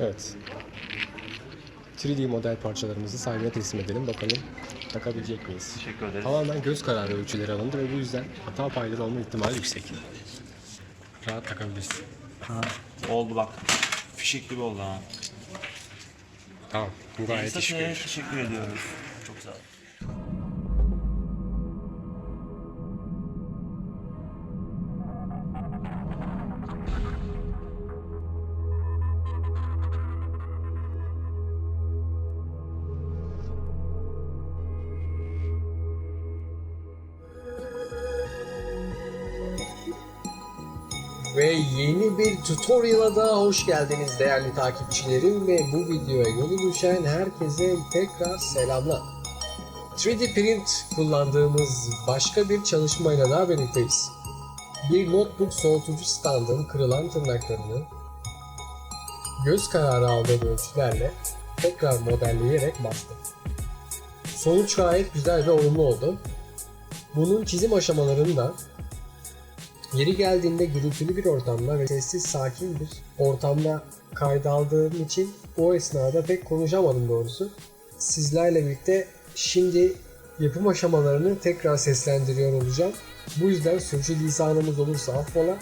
Evet. 3D model parçalarımızı sahibine teslim edelim. Bakalım takabilecek miyiz? Teşekkür ederiz. Tamamen göz kararı ölçüleri alındı ve bu yüzden hata payları olma ihtimali yüksek. Rahat takabilirsin. Oldu bak. Fişek gibi oldu ha. Tamam. Bu gayet iş görür. teşekkür ediyoruz. Tutorial'a daha hoş geldiniz değerli takipçilerim ve bu videoya yolu düşen herkese tekrar selamlar. 3D Print kullandığımız başka bir çalışmayla daha birlikteyiz. Bir notebook soğutucu standın kırılan tırnaklarını göz kararı aldığım ölçülerle tekrar modelleyerek bastım. Sonuç gayet güzel ve olumlu oldu. Bunun çizim aşamalarında Yeri geldiğinde gürültülü bir ortamda ve sessiz sakin bir ortamda kayda aldığım için o esnada pek konuşamadım doğrusu. Sizlerle birlikte şimdi yapım aşamalarını tekrar seslendiriyor olacağım. Bu yüzden sürçülisanımız olursa affola.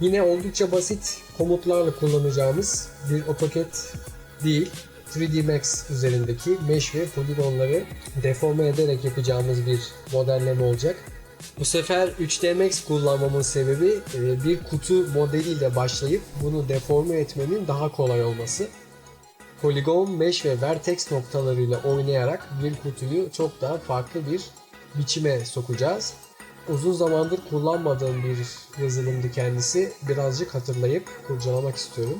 Yine oldukça basit komutlarla kullanacağımız bir AutoCAD değil, 3D Max üzerindeki mesh ve poligonları deforme ederek yapacağımız bir modelleme olacak. Bu sefer 3D Max kullanmamın sebebi e, bir kutu modeliyle başlayıp bunu deforme etmenin daha kolay olması. Poligon, mesh ve vertex noktalarıyla oynayarak bir kutuyu çok daha farklı bir biçime sokacağız. Uzun zamandır kullanmadığım bir yazılımdı kendisi. Birazcık hatırlayıp kurcalamak istiyorum.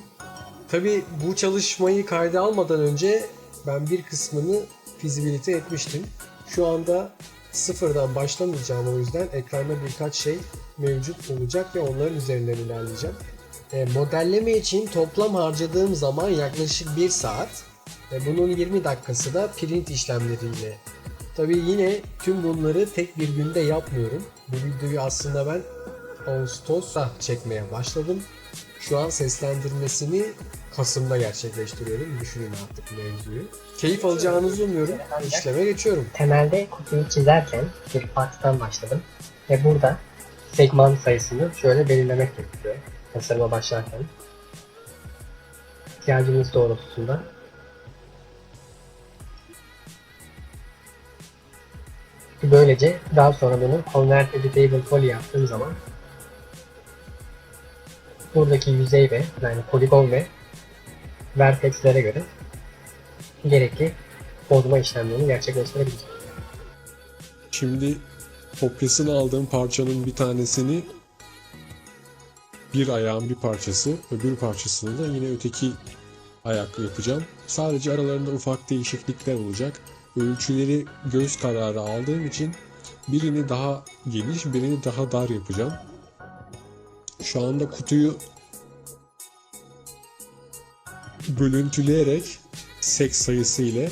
Tabi bu çalışmayı kayda almadan önce ben bir kısmını fizibilite etmiştim. Şu anda sıfırdan başlamayacağım o yüzden ekranda birkaç şey mevcut olacak ve onların üzerinden ilerleyeceğim. E, modelleme için toplam harcadığım zaman yaklaşık 1 saat ve bunun 20 dakikası da print işlemleriyle. Tabi yine tüm bunları tek bir günde yapmıyorum. Bu videoyu aslında ben Ağustos'ta çekmeye başladım. Şu an seslendirmesini Kasım'da gerçekleştiriyorum. Düşünün artık mevzuyu. Keyif alacağınızı umuyorum. İşleme geçiyorum. Temelde kutuyu çizerken bir partiden başladım ve burada segment sayısını şöyle belirlemek gerekiyor tasarıma başlarken. İhtiyacımız doğrultusunda Böylece daha sonra bunu Convert Editable Poly yaptığım zaman buradaki yüzey ve yani poligon ve vertexlere göre gerekli bozma işlemlerini gerçekleştirebiliriz. Şimdi kopyasını aldığım parçanın bir tanesini bir ayağın bir parçası, öbür parçasını da yine öteki ayak yapacağım. Sadece aralarında ufak değişiklikler olacak. Ölçüleri göz kararı aldığım için birini daha geniş, birini daha dar yapacağım. Şu anda kutuyu bölüntüleyerek sek sayısı ile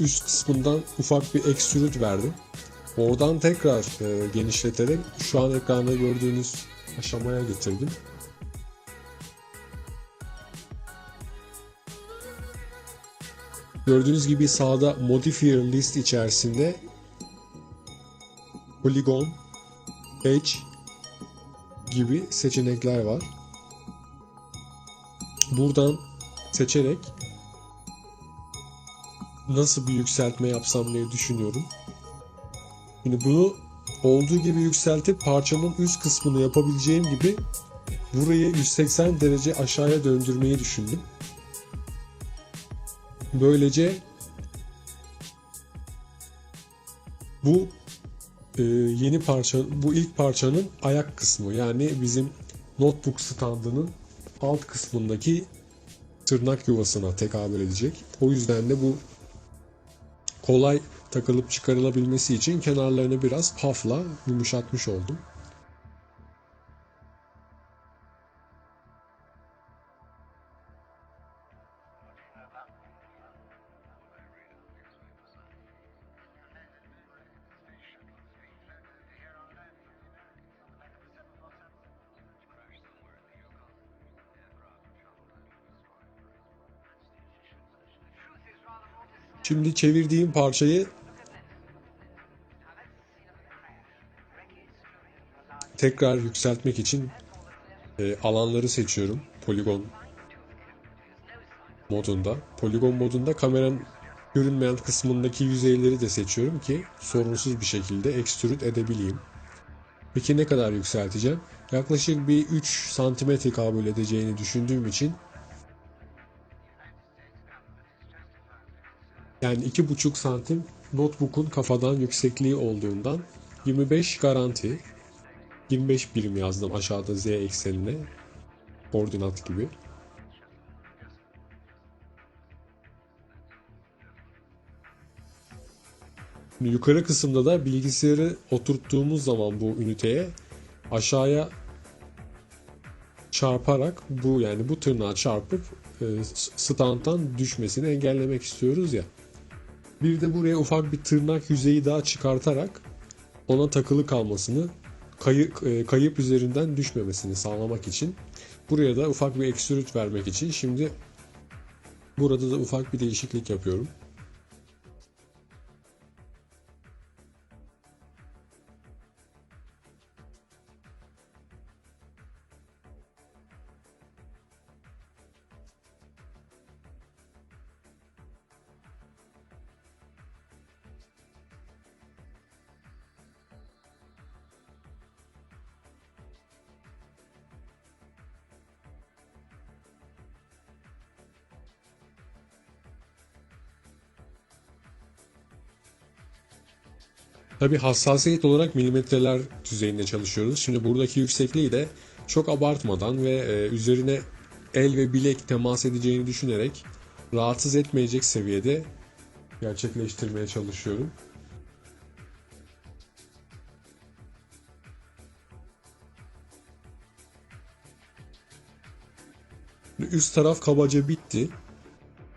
üst kısmından ufak bir extrude verdim. Oradan tekrar e, genişleterek şu an ekranda gördüğünüz aşamaya getirdim. Gördüğünüz gibi sağda modifier list içerisinde polygon, edge gibi seçenekler var. Buradan seçerek nasıl bir yükseltme yapsam diye düşünüyorum. Şimdi bunu olduğu gibi yükseltip parçanın üst kısmını yapabileceğim gibi burayı 180 derece aşağıya döndürmeyi düşündüm. Böylece bu e, yeni parça, bu ilk parçanın ayak kısmı yani bizim notebook standının alt kısmındaki tırnak yuvasına tekabül edecek. O yüzden de bu kolay takılıp çıkarılabilmesi için kenarlarını biraz pafla yumuşatmış oldum. Şimdi çevirdiğim parçayı tekrar yükseltmek için e, alanları seçiyorum. Poligon modunda. Poligon modunda kameranın görünmeyen kısmındaki yüzeyleri de seçiyorum ki sorunsuz bir şekilde extrude edebileyim. Peki ne kadar yükselteceğim? Yaklaşık bir 3 santimetre kabul edeceğini düşündüğüm için yani 2,5 santim notebook'un kafadan yüksekliği olduğundan 25 garanti 25 birim yazdım aşağıda z eksenine koordinat gibi. Yukarı kısımda da bilgisayarı oturttuğumuz zaman bu üniteye aşağıya çarparak bu yani bu tırnağı çarpıp e, standtan düşmesini engellemek istiyoruz ya. Bir de buraya ufak bir tırnak yüzeyi daha çıkartarak ona takılı kalmasını kayıp, kayıp üzerinden düşmemesini sağlamak için buraya da ufak bir ekstrüt vermek için şimdi burada da ufak bir değişiklik yapıyorum. Tabi hassasiyet olarak milimetreler düzeyinde çalışıyoruz. Şimdi buradaki yüksekliği de çok abartmadan ve e, üzerine el ve bilek temas edeceğini düşünerek rahatsız etmeyecek seviyede gerçekleştirmeye çalışıyorum. Üst taraf kabaca bitti.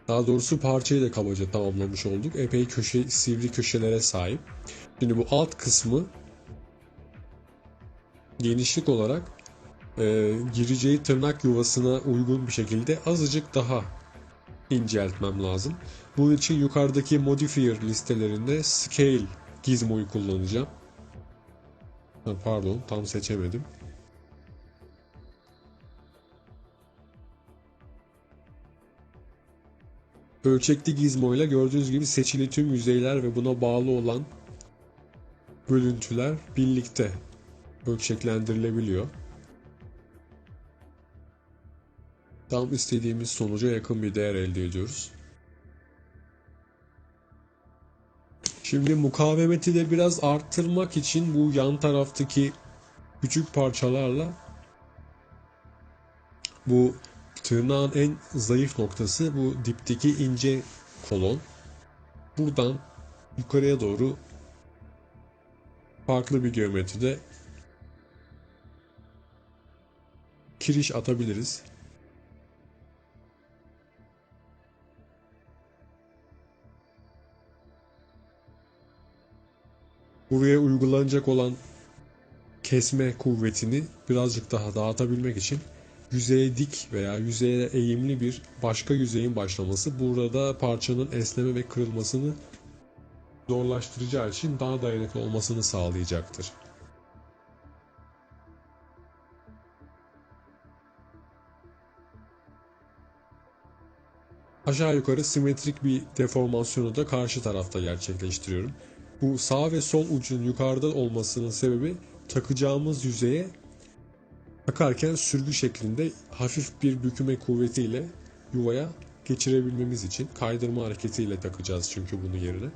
Daha doğrusu parçayı da kabaca tamamlamış olduk. Epey köşe, sivri köşelere sahip. Şimdi bu alt kısmı genişlik olarak e, gireceği tırnak yuvasına uygun bir şekilde azıcık daha inceltmem lazım. Bunun için yukarıdaki modifier listelerinde scale gizmoyu kullanacağım. Ha, pardon tam seçemedim. Ölçekli gizmo ile gördüğünüz gibi seçili tüm yüzeyler ve buna bağlı olan bölüntüler birlikte ölçeklendirilebiliyor. Tam istediğimiz sonuca yakın bir değer elde ediyoruz. Şimdi mukavemeti de biraz arttırmak için bu yan taraftaki küçük parçalarla bu tırnağın en zayıf noktası bu dipteki ince kolon. Buradan yukarıya doğru farklı bir geometride kiriş atabiliriz. Buraya uygulanacak olan kesme kuvvetini birazcık daha dağıtabilmek için yüzeye dik veya yüzeye eğimli bir başka yüzeyin başlaması burada parçanın esneme ve kırılmasını zorlaştıracağı için daha dayanıklı olmasını sağlayacaktır. Aşağı yukarı simetrik bir deformasyonu da karşı tarafta gerçekleştiriyorum. Bu sağ ve sol ucun yukarıda olmasının sebebi takacağımız yüzeye takarken sürgü şeklinde hafif bir büküme kuvvetiyle yuvaya geçirebilmemiz için kaydırma hareketiyle takacağız çünkü bunu yerine.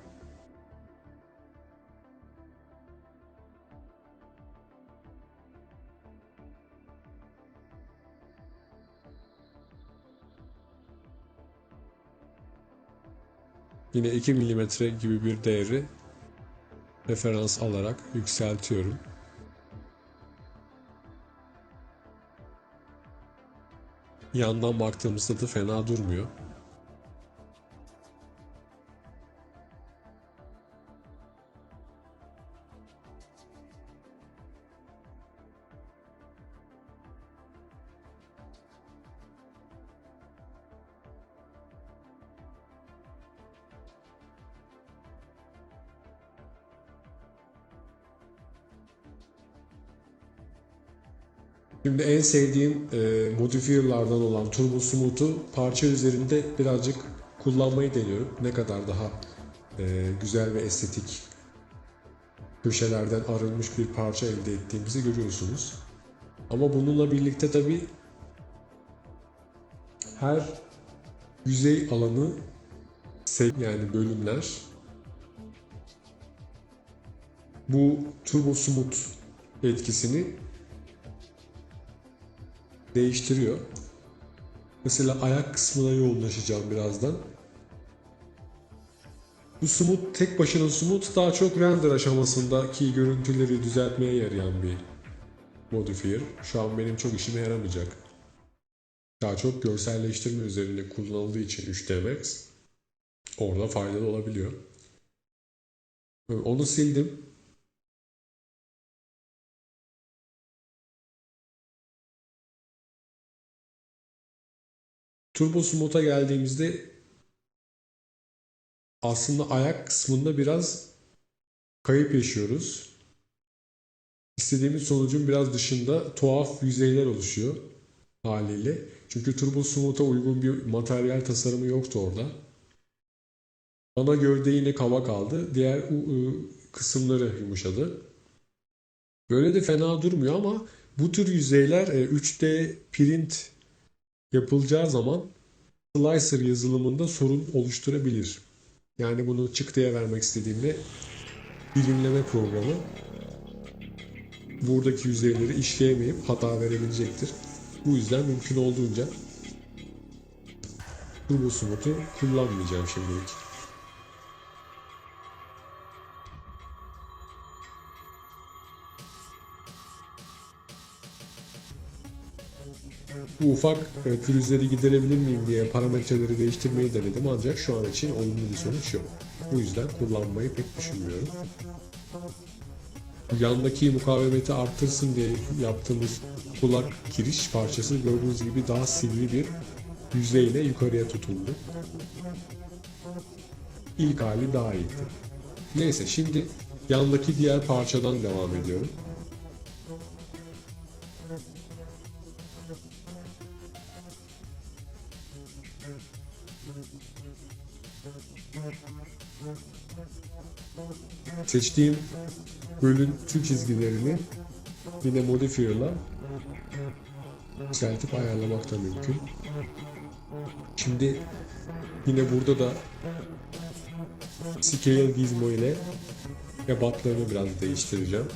Yine 2 mm gibi bir değeri referans alarak yükseltiyorum. Yandan baktığımızda da fena durmuyor. Şimdi en sevdiğim e, modifierlardan olan Turbo Smooth'u parça üzerinde birazcık kullanmayı deniyorum. Ne kadar daha e, güzel ve estetik köşelerden arınmış bir parça elde ettiğimizi görüyorsunuz. Ama bununla birlikte tabi her yüzey alanı yani bölümler bu Turbo Smooth etkisini değiştiriyor. Mesela ayak kısmına yoğunlaşacağım birazdan. Bu smooth tek başına smooth daha çok render aşamasındaki görüntüleri düzeltmeye yarayan bir modifier. Şu an benim çok işime yaramayacak. Daha çok görselleştirme üzerinde kullanıldığı için 3D Max orada faydalı olabiliyor. Onu sildim. Turbo Smooth'a geldiğimizde aslında ayak kısmında biraz kayıp yaşıyoruz. İstediğimiz sonucun biraz dışında tuhaf yüzeyler oluşuyor haliyle. Çünkü Turbo Smooth'a uygun bir materyal tasarımı yoktu orada. Ana gövde yine kava kaldı. Diğer kısımları yumuşadı. Böyle de fena durmuyor ama bu tür yüzeyler e, 3D print yapılacağı zaman slicer yazılımında sorun oluşturabilir. Yani bunu çıktıya vermek istediğimde dilimleme programı buradaki yüzeyleri işleyemeyip hata verebilecektir. Bu yüzden mümkün olduğunca Turbo Smooth'u kullanmayacağım şimdilik. Bu ufak e, pürüzleri giderebilir miyim diye parametreleri değiştirmeyi denedim ancak şu an için olumlu bir sonuç yok. Bu yüzden kullanmayı pek düşünmüyorum. Yandaki mukavemeti arttırsın diye yaptığımız kulak giriş parçası gördüğünüz gibi daha sivri bir yüzeyle yukarıya tutuldu. İlk hali daha iyiydi. Neyse şimdi yandaki diğer parçadan devam ediyorum. Seçtiğim bölüntü çizgilerini yine modifier'la yükseltip ayarlamak da mümkün. Şimdi yine burada da Scale Gizmo ile ebatlarını biraz değiştireceğim.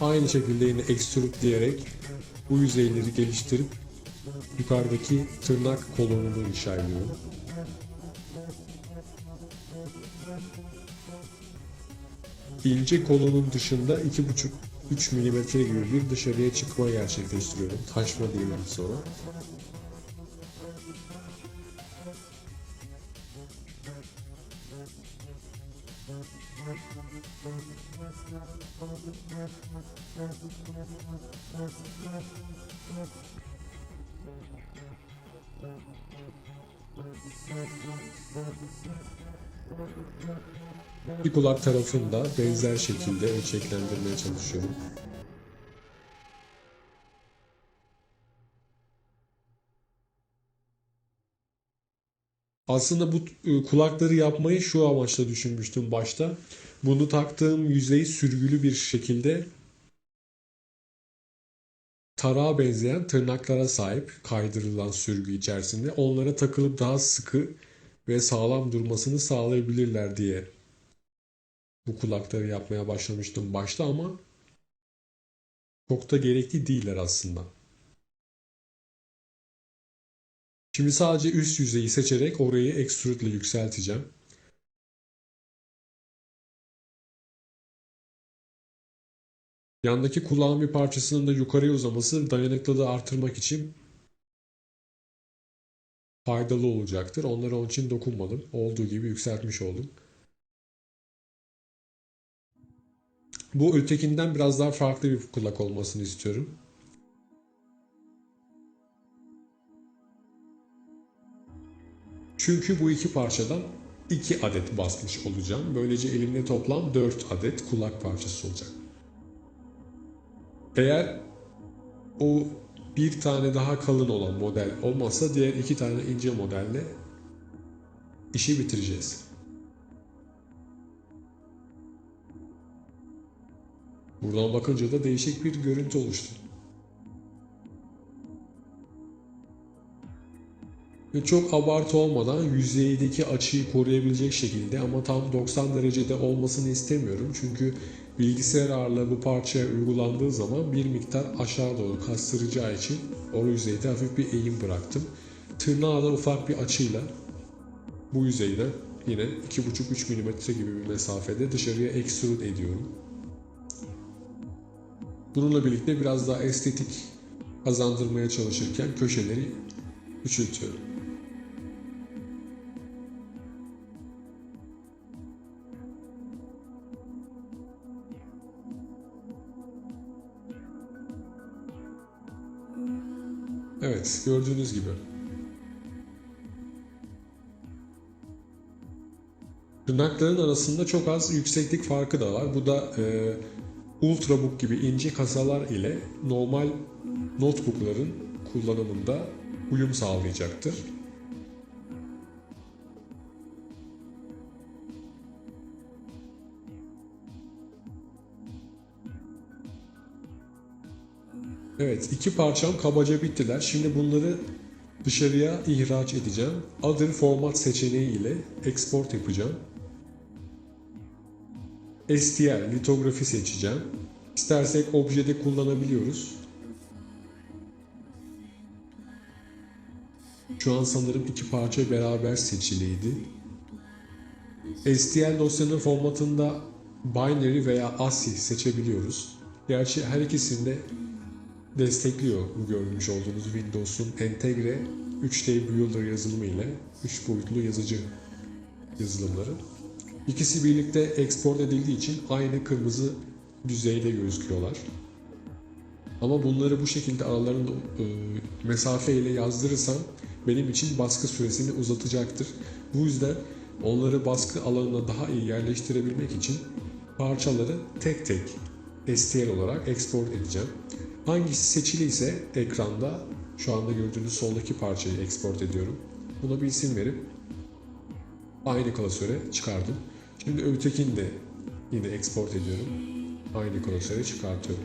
Aynı şekilde yine extrude diyerek bu yüzeyleri geliştirip yukarıdaki tırnak kolonunu inşa ediyorum. İnce kolonun dışında 2,5-3 mm gibi bir dışarıya çıkma gerçekleştiriyorum. Taşma diyelim sonra. Bir kulak tarafını da benzer şekilde ölçeklendirmeye çalışıyorum. Aslında bu e, kulakları yapmayı şu amaçla düşünmüştüm başta. Bunu taktığım yüzey sürgülü bir şekilde tarağa benzeyen tırnaklara sahip kaydırılan sürgü içerisinde onlara takılıp daha sıkı ve sağlam durmasını sağlayabilirler diye bu kulakları yapmaya başlamıştım başta ama çok da gerekli değiller aslında. Şimdi sadece üst yüzeyi seçerek orayı extrude ile yükselteceğim. Yandaki kulağın bir parçasının da yukarıya uzaması dayanıklılığı artırmak için faydalı olacaktır. Onlara onun için dokunmadım. Olduğu gibi yükseltmiş oldum. Bu ötekinden biraz daha farklı bir kulak olmasını istiyorum. Çünkü bu iki parçadan 2 adet basmış olacağım. Böylece elimde toplam 4 adet kulak parçası olacak. Eğer o bir tane daha kalın olan model olmazsa diğer iki tane ince modelle işi bitireceğiz. Buradan bakınca da değişik bir görüntü oluştu. Ve çok abartı olmadan yüzeydeki açıyı koruyabilecek şekilde ama tam 90 derecede olmasını istemiyorum. Çünkü bilgisayar ağırlığı bu parçaya uygulandığı zaman bir miktar aşağı doğru kastıracağı için o yüzeyde hafif bir eğim bıraktım. Tırnağa da ufak bir açıyla bu yüzeyden yine 2,5-3 mm gibi bir mesafede dışarıya extrude ediyorum. Bununla birlikte biraz daha estetik kazandırmaya çalışırken köşeleri küçültüyorum. Evet, gördüğünüz gibi. Tırnakların arasında çok az yükseklik farkı da var. Bu da e, Ultrabook gibi ince kasalar ile normal notebookların kullanımında uyum sağlayacaktır. Evet, iki parçam kabaca bittiler. Şimdi bunları dışarıya ihraç edeceğim. Other format seçeneği ile export yapacağım. STL litografi seçeceğim. İstersek objede kullanabiliyoruz. Şu an sanırım iki parça beraber seçiliydi. STL dosyanın formatında binary veya ASCII seçebiliyoruz. Gerçi her ikisinde destekliyor bu görmüş olduğunuz Windows'un entegre 3D Builder yazılımı ile 3 boyutlu yazıcı yazılımları. İkisi birlikte export edildiği için aynı kırmızı düzeyde gözüküyorlar. Ama bunları bu şekilde aralarında e, mesafe ile yazdırırsam benim için baskı süresini uzatacaktır. Bu yüzden onları baskı alanına daha iyi yerleştirebilmek için parçaları tek tek STL olarak export edeceğim. Hangisi seçili ise ekranda şu anda gördüğünüz soldaki parçayı export ediyorum. Buna bir isim verip aynı klasöre çıkardım. Şimdi ötekini de yine export ediyorum. Aynı klasöre çıkartıyorum.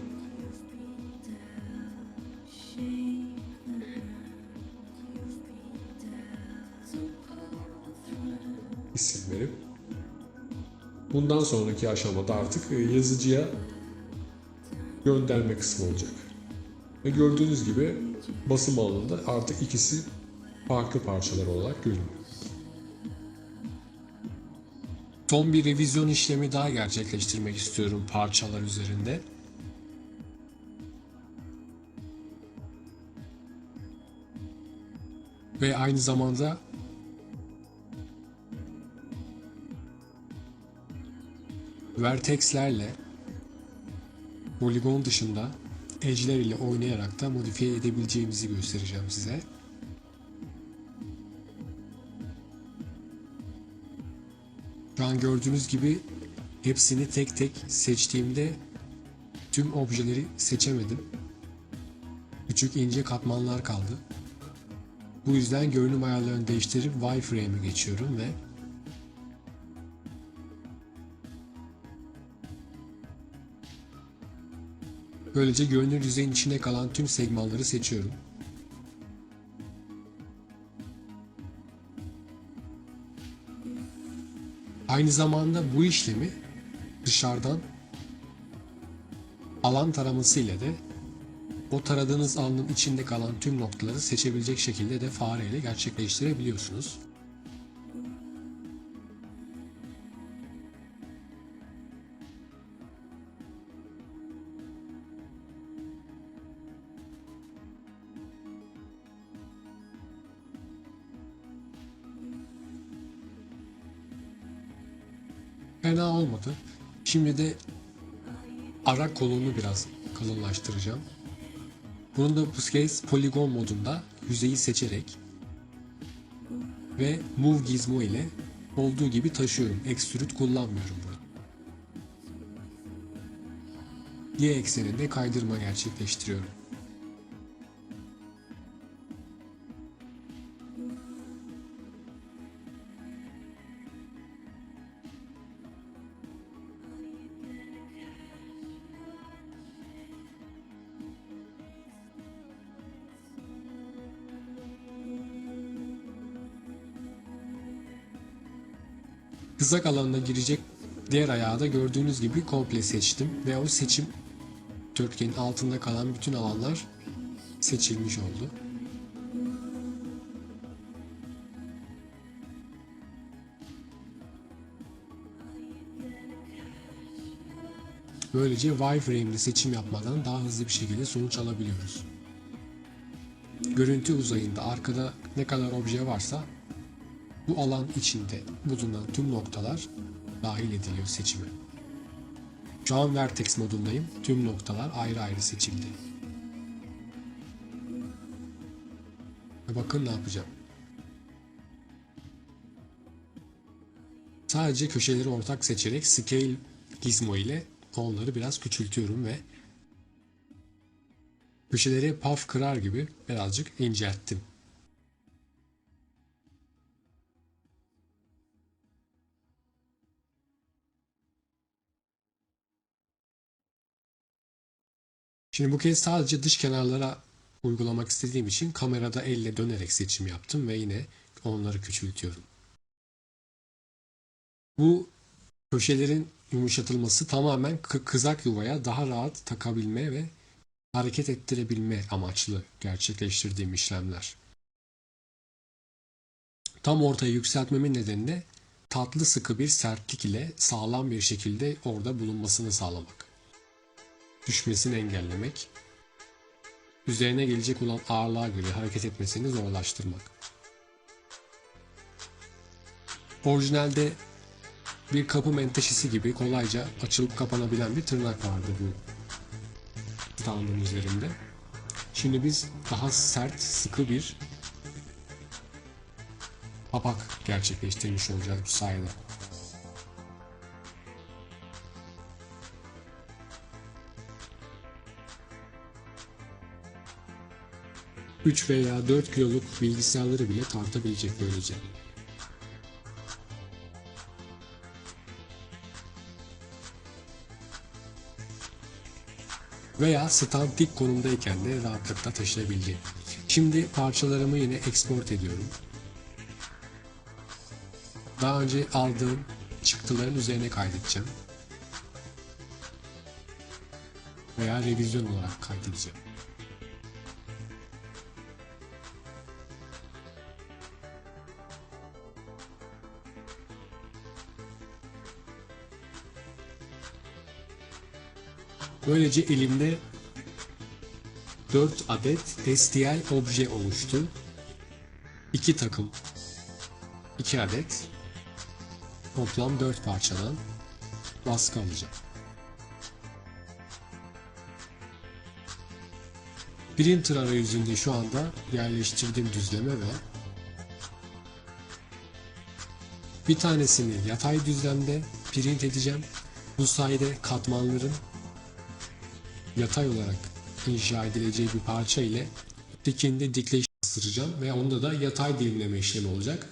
isim verip bundan sonraki aşamada artık e, yazıcıya gönderme kısmı olacak. Ve gördüğünüz gibi basım alanında artık ikisi farklı parçalar olarak görünüyor. Son bir revizyon işlemi daha gerçekleştirmek istiyorum parçalar üzerinde. Ve aynı zamanda vertexlerle poligon dışında edge'ler ile oynayarak da modifiye edebileceğimizi göstereceğim size. Şu an gördüğünüz gibi hepsini tek tek seçtiğimde tüm objeleri seçemedim. Küçük ince katmanlar kaldı. Bu yüzden görünüm ayarlarını değiştirip wireframe'e geçiyorum ve Böylece görünür yüzeyin içinde kalan tüm segmanları seçiyorum. Aynı zamanda bu işlemi dışarıdan alan taraması ile de o taradığınız alanın içinde kalan tüm noktaları seçebilecek şekilde de fareyle gerçekleştirebiliyorsunuz. Fena olmadı. Şimdi de ara kolunu biraz kalınlaştıracağım. Bunu da bu kez poligon modunda yüzeyi seçerek ve Move Gizmo ile olduğu gibi taşıyorum. Ekstrüt kullanmıyorum burada. Y ekseninde kaydırma gerçekleştiriyorum. Kızak alanına girecek diğer ayağı da gördüğünüz gibi komple seçtim ve o seçim dörtgenin altında kalan bütün alanlar seçilmiş oldu. Böylece wireframe'de seçim yapmadan daha hızlı bir şekilde sonuç alabiliyoruz. Görüntü uzayında arkada ne kadar obje varsa bu alan içinde bulunan tüm noktalar dahil ediliyor seçime. Şu an Vertex modundayım. Tüm noktalar ayrı ayrı seçildi. Bakın ne yapacağım. Sadece köşeleri ortak seçerek Scale gizmo ile onları biraz küçültüyorum ve köşeleri puff kırar gibi birazcık incelttim. Şimdi bu kez sadece dış kenarlara uygulamak istediğim için kamerada elle dönerek seçim yaptım ve yine onları küçültüyorum. Bu köşelerin yumuşatılması tamamen kı- kızak yuvaya daha rahat takabilme ve hareket ettirebilme amaçlı gerçekleştirdiğim işlemler. Tam ortaya yükseltmemin nedeni de tatlı sıkı bir sertlik ile sağlam bir şekilde orada bulunmasını sağlamak düşmesini engellemek, üzerine gelecek olan ağırlığa göre hareket etmesini zorlaştırmak. Orijinalde bir kapı menteşesi gibi kolayca açılıp kapanabilen bir tırnak vardı bu standın üzerinde. Şimdi biz daha sert, sıkı bir kapak gerçekleştirmiş olacağız bu sayede. Üç veya 4 kiloluk bilgisayarları bile tartabilecek böylece. Veya stand konumdayken de rahatlıkla taşıyabileceğim. Şimdi parçalarımı yine export ediyorum. Daha önce aldığım çıktıların üzerine kaydedeceğim. Veya revizyon olarak kaydedeceğim. Böylece elimde 4 adet STL obje oluştu. 2 takım 2 adet toplam 4 parçadan baskı alacağım. Printer arayüzünde şu anda yerleştirdiğim düzleme ve bir tanesini yatay düzlemde print edeceğim. Bu sayede katmanların yatay olarak inşa edileceği bir parça ile dikinde dikleş bastıracağım ve onda da yatay dilimleme işlemi olacak.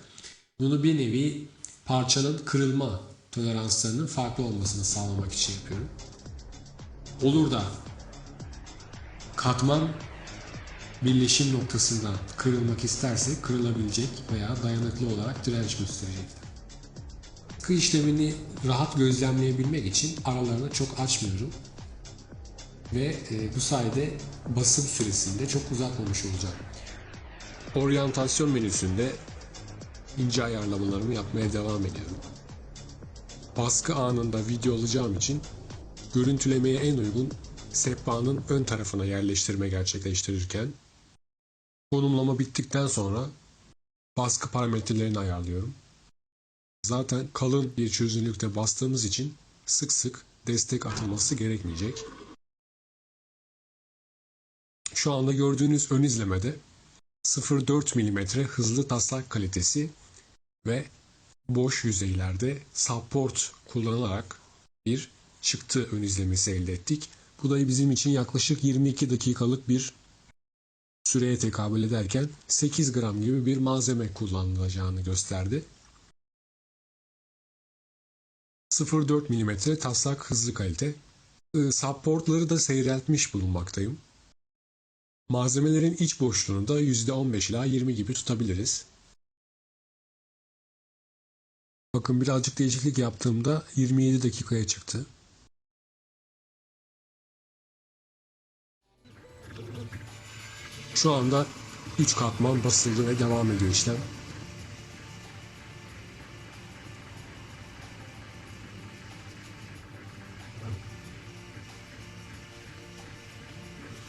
Bunu bir nevi parçanın kırılma toleranslarının farklı olmasını sağlamak için yapıyorum. Olur da katman birleşim noktasından kırılmak isterse kırılabilecek veya dayanıklı olarak direnç gösterecektir. Sıkı işlemini rahat gözlemleyebilmek için aralarını çok açmıyorum ve e, bu sayede basım süresini de çok uzatmamış olacağım. Oryantasyon menüsünde ince ayarlamalarımı yapmaya devam ediyorum. Baskı anında video alacağım için görüntülemeye en uygun sehpanın ön tarafına yerleştirme gerçekleştirirken konumlama bittikten sonra baskı parametrelerini ayarlıyorum. Zaten kalın bir çözünürlükte bastığımız için sık sık destek atılması gerekmeyecek. Şu anda gördüğünüz ön izlemede 0.4 mm hızlı taslak kalitesi ve boş yüzeylerde support kullanılarak bir çıktı ön izlemesi elde ettik. Bu da bizim için yaklaşık 22 dakikalık bir süreye tekabül ederken 8 gram gibi bir malzeme kullanılacağını gösterdi. 0.4 mm taslak hızlı kalite. Supportları da seyreltmiş bulunmaktayım. Malzemelerin iç boşluğunu da %15 ila 20 gibi tutabiliriz. Bakın birazcık değişiklik yaptığımda 27 dakikaya çıktı. Şu anda 3 katman basıldı ve devam ediyor işlem.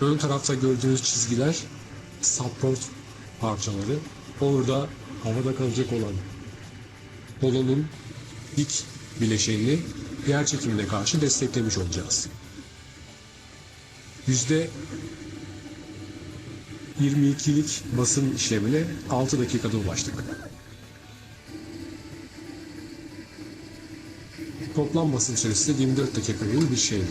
Ön tarafta gördüğünüz çizgiler support parçaları. Orada havada kalacak olan kolonun dik bileşenini yer çekimine karşı desteklemiş olacağız. Yüzde 22'lik basım işlemine 6 dakikada ulaştık. Toplam basım süresi de 24 dakika gibi bir şeydi.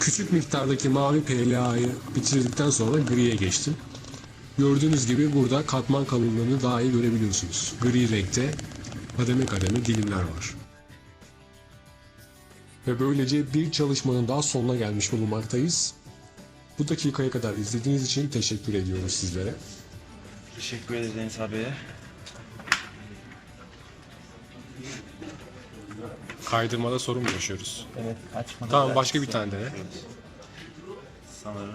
Küçük miktardaki mavi PLA'yı bitirdikten sonra griye geçtim. Gördüğünüz gibi burada katman kalınlığını daha iyi görebiliyorsunuz. Gri renkte kademe kademe dilimler var. Ve böylece bir çalışmanın daha sonuna gelmiş bulunmaktayız. Bu dakikaya kadar izlediğiniz için teşekkür ediyoruz sizlere. Teşekkür ederiz Deniz abiye. Kaydırmada sorun mu yaşıyoruz? Evet açmadı. Tamam başka bir tane dene. Sanırım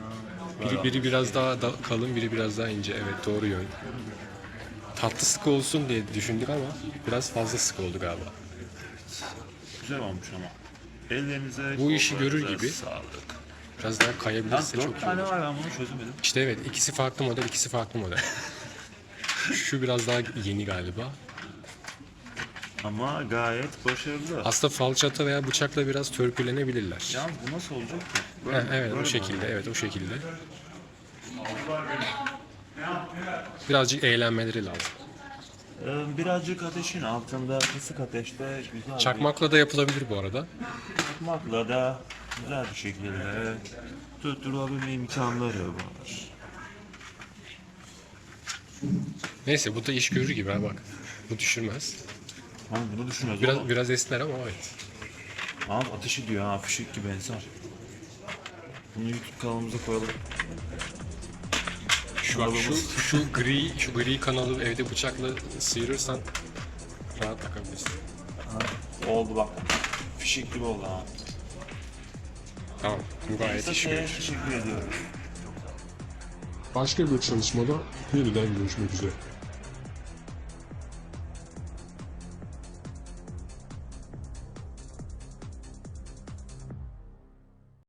Biri, biri biraz daha da kalın, biri biraz daha ince. Evet doğru yön. Tatlı sıkı olsun diye düşündük ama biraz fazla sıkı oldu galiba. güzel olmuş ama. Ellerinize, Bu işi görür gibi. Sağlık. Biraz daha Lan kayabilirse çok dört iyi tane olur. var ben bunu çözemedim. İşte evet ikisi farklı model, ikisi farklı model. Şu biraz daha yeni galiba. Ama gayet başarılı. Aslında falçata veya bıçakla biraz törpülenebilirler. Yalnız bu nasıl olacak ki? Ha, evet böyle o şekilde, olacak? evet o şekilde. Birazcık eğlenmeleri lazım. Ee, birazcık ateşin altında, kısık ateşte güzel Çakmakla da yapılabilir bu arada. bir çakmakla da güzel bir şekilde tutturabilme imkanları var. Neyse bu da iş görür gibi ha bak. Bu düşürmez. Ama bunu düşünmez Biraz oğlum. biraz esner ama evet. Abi ateşi diyor ha, fişek gibi Ensar. Bunu YouTube kanalımıza koyalım. Şu bak şu şu gri şu gri kanalı evde bıçakla sıyırırsan rahat takabilirsin. Oldu bak. Fişek gibi oldu ha. Tamam. Bu gayet Ensar iş şeye görür. teşekkür ediyorum. Başka bir çalışmada yeniden görüşmek üzere.